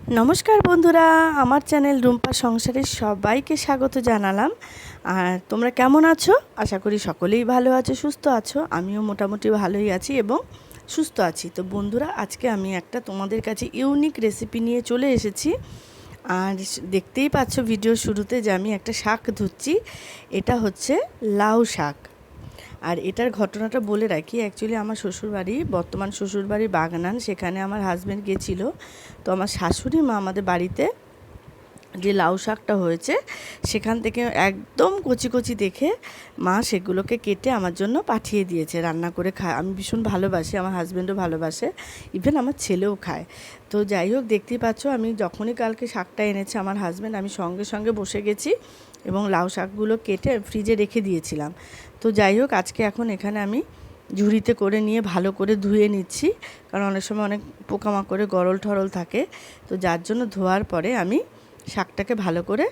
নমস্কার বন্ধুরা, আমার চ্যানেল রুম্পা সংসারের সবাইকে স্বাগত জানালাম। আর তোমরা কেমন আছো? আশা করি সকলেই ভালো আছো, সুস্থ আছো। আমিও মোটামুটি ভালোই আছি এবং সুস্থ আছি। তো বন্ধুরা, আজকে আমি একটা তোমাদের কাছে ইউনিক রেসিপি নিয়ে চলে এসেছি। আর দেখতেই পাচ্ছ ভিডিও শুরুতে যে আমি একটা শাক ধুচ্ছি। এটা হচ্ছে লাউ শাক। আর এটার ঘটনাটা বলে রাখি অ্যাকচুয়ালি আমার শ্বশুরবাড়ি, বর্তমান শ্বশুরবাড়ি বাগনান সেখানে আমার হাজব্যান্ড গেছিল। তো আমার শাশুড়ি মা আমাদের বাড়িতে যে লাউ শাকটা হয়েছে, সেখান থেকে একদম কচি কচি দেখে মা সেগুলোকে কেটে আমার জন্য পাঠিয়ে দিয়েছে, রান্না করে খায়। আমি ভীষণ ভালোবাসি, আমার হাজব্যান্ডও ভালোবাসে ইভেন আমার ছেলেও খায়। তো যাই হোক, দেখতেই পাচ্ছ, আমি যখনই কালকে শাকটা এনেছে আমার হাজব্যান্ড আমি সঙ্গে সঙ্গে বসে গেছি এবং লাউ শাকগুলো কেটে ফ্রিজে রেখে দিয়েছিলাম। তো যাই হোক, আজকে এখন এখানে আমি ঝুড়িতে করে নিয়ে ভালো করে ধুয়ে নিচ্ছি, কারণ অনেক সময় অনেক পোকামাকড়ে গরল ঠরল থাকে। তো যার জন্য ধোয়ার পরে আমি শাকটাকে ভালো করে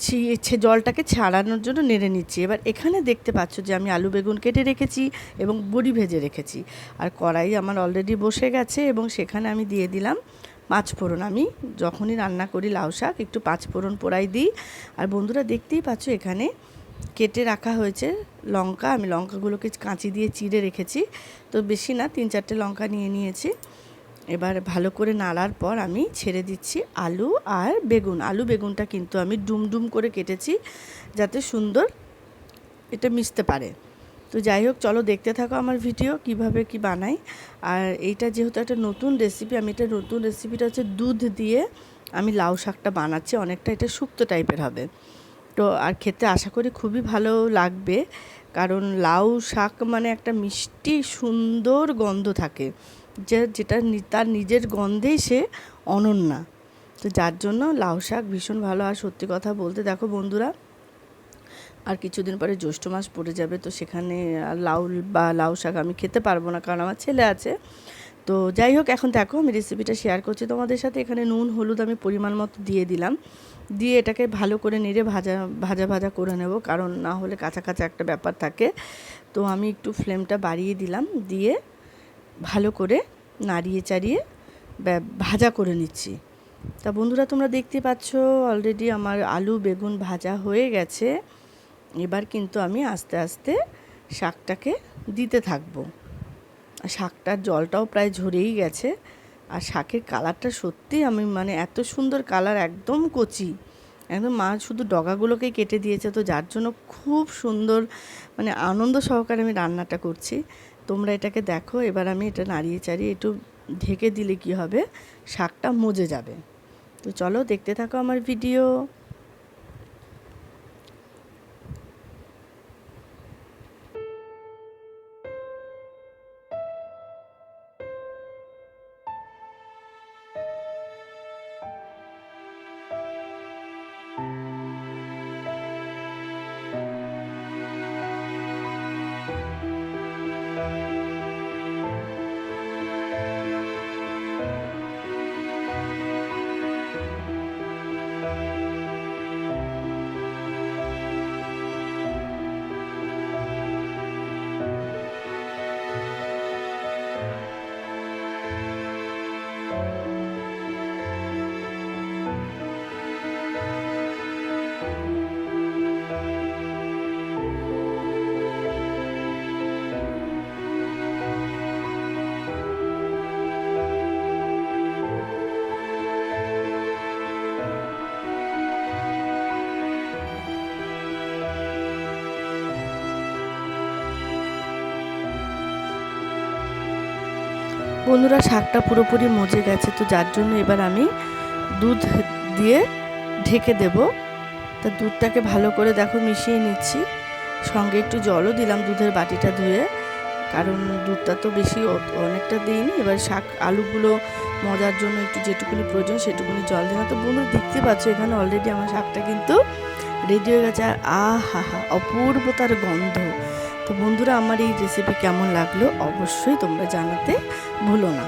ছিয়ে জলটাকে ছাড়ানোর জন্য নেড়ে নিচ্ছি। এবার এখানে দেখতে পাচ্ছ যে আমি আলু বেগুন কেটে রেখেছি এবং বড়ি ভেজে রেখেছি। আর কড়াই আমার অলরেডি বসে গেছে এবং সেখানে আমি দিয়ে দিলাম পাঁচ ফোড়ন। আমি যখনই রান্না করি লাউ শাক, একটু পাঁচ ফোড়ন পোড়াই দিই। আর বন্ধুরা দেখতেই পাচ্ছ এখানে কেটে রাখা হয়েছে লঙ্কা। আমি লঙ্কাগুলোকে কাঁচি দিয়ে চিড়ে রেখেছি। তো বেশি না, তিন চারটে লঙ্কা নিয়ে নিয়েছি। এবার ভালো করে নাড়ার পর আমি ছেড়ে দিচ্ছি আলু আর বেগুন। আলু, বেগুনটা কিন্তু আমি ডুম ডুম করে কেটেছি যাতে সুন্দর এটা মিশতে পারে। তো যাই হোক, চলো দেখতে থাকো আমার ভিডিও কীভাবে কি বানাই। আর এইটা যেহেতু একটা নতুন রেসিপি আমি এটা নতুন রেসিপিটা হচ্ছে দুধ দিয়ে আমি লাউ শাকটা বানাচ্ছি। অনেকটা এটা শুক্তো টাইপের হবে। তো আর খেতে আশা করি খুবই ভালো লাগবে। কারণ লাউ শাক মানে একটা মিষ্টি, সুন্দর গন্ধ থাকে। যে, যেটা তার নিজের গন্ধেই সে অনন্যা। তো যার জন্য লাউ শাক ভীষণ ভালো। আর সত্যি কথা বলতে দেখো বন্ধুরা, আর কিছুদিন পরে জ্যৈষ্ঠ মাস পড়ে যাবে, তো সেখানে লাউ বা লাউ শাক আমি খেতে পারব না। কারণ আমার ছেলে আছে তো যাই হোক, এখন দেখো আমি রেসিপিটা শেয়ার করছি তোমাদের সাথে। এখানে নুন, হলুদ আমি পরিমাণ মতো দিয়ে দিলাম। দিয়ে এটাকে ভালো করে নেড়ে ভাজা ভাজা ভাজা করে নেব, কারণ না হলে কাঁচা কাঁচা একটা ব্যাপার থাকে। তো আমি একটু ফ্লেমটা বাড়িয়ে দিলাম, দিয়ে ভালো করে নাড়িয়ে চাড়িয়ে ভাজা করে নিচ্ছি। তা বন্ধুরা, তোমরা দেখতে পাচ্ছ অলরেডি আমার আলু, বেগুন ভাজা হয়ে গেছে। এবার কিন্তু আমি আস্তে আস্তে শাকটাকে দিতে থাকব। শাকটার জলটাও প্রায় ঝরেই গেছে। আর শাকের কালারটা সত্যি আমি মানে এত সুন্দর কালার, একদম কচি। একদম মা শুধু ডগাগুলোকেই কেটে দিয়েছে, তো যার জন্য খুব সুন্দর মানে আনন্দ সহকারে আমি রান্নাটা করছি। তোমরা এটাকে দেখো, এবার আমি এটা নাড়িয়ে চাড়িয়ে একটু ঢেকে দিলে কি হবে, শাকটা মজে যাবে। তো চলো দেখতে থাকো আমার ভিডিও। বন্ধুরা, শাকটা পুরোপুরি মজে গেছে, তো যার জন্য এবার আমি দুধ দিয়ে ঢেকে দেব। তা দুধটাকে ভালো করে দেখো মিশিয়ে নিচ্ছি। সঙ্গে একটু জলও দিলাম দুধের বাটিটা ধুয়ে, কারণ দুধটা তো বেশি অনেকটা দিইনি। এবার শাক আলুগুলো মজার জন্য একটু যেটুকুনি প্রয়োজন সেটুকুনি জল দিলাম তো বন্ধুরা, দেখতে পাচ্ছ এখানে অলরেডি আমার শাকটা কিন্তু রেডি হয়ে গেছে। আর আহা হা হা, অপূর্ব তার গন্ধ। তো বন্ধুরা আমার এই রেসিপি কেমন লাগল অবশ্যই তোমরা জানাতে ভুলো না।